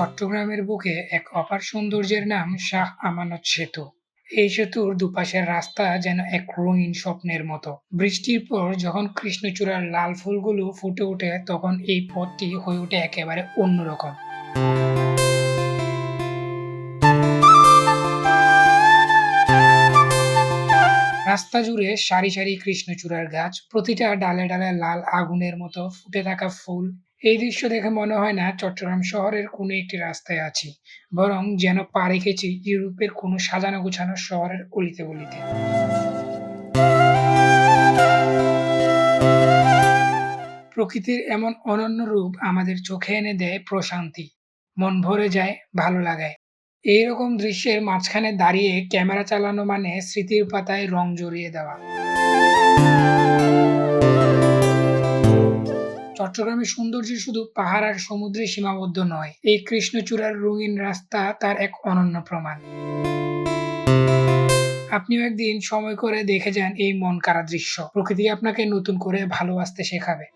চট্টগ্রামের বুকে এক অপার সৌন্দর্যের নাম শাহ আমানত সেতু। এই সেতুর দুপাশের রাস্তা যেন এক রঙিন স্বপ্নের মতো। বৃষ্টির পর যখন কৃষ্ণচূড়ার লাল ফুলগুলো ফুটে ওঠে, তখন এই পথটি হয়ে ওঠে একেবারে অন্যরকম। রাস্তা জুড়ে সারি সারি কৃষ্ণচূড়ার গাছ, প্রতিটা ডালে ডালে লাল আগুনের মতো ফুটে থাকা ফুল এই দৃশ্য দেখে মনে হয় না চট্টগ্রাম শহরের কোনো একটি রাস্তায় আছি, বরং যেন পা রেখেছি ইউরোপের কোনো সাজানো গোছানো শহরের অলিতে গলিতে প্রকৃতির এমন অনন্য রূপ আমাদের চোখে এনে দেয় প্রশান্তি, মন ভরে যায়, ভালো লাগায়। এইরকম দৃশ্যের মাঝখানে দাঁড়িয়ে ক্যামেরা চালানো মানে স্মৃতির পাতায় রং জড়িয়ে দেওয়া। চট্টগ্রামের সৌন্দর্য শুধু পাহাড় আর সমুদ্রে সীমাবদ্ধ নয়, এই কৃষ্ণচূড়ার রঙিন রাস্তা তার এক অনন্য প্রমাণ। আপনিও একদিন সময় করে দেখে যান এই মন কারা দৃশ্য। প্রকৃতি আপনাকে নতুন করে ভালোবাসতে শেখাবে।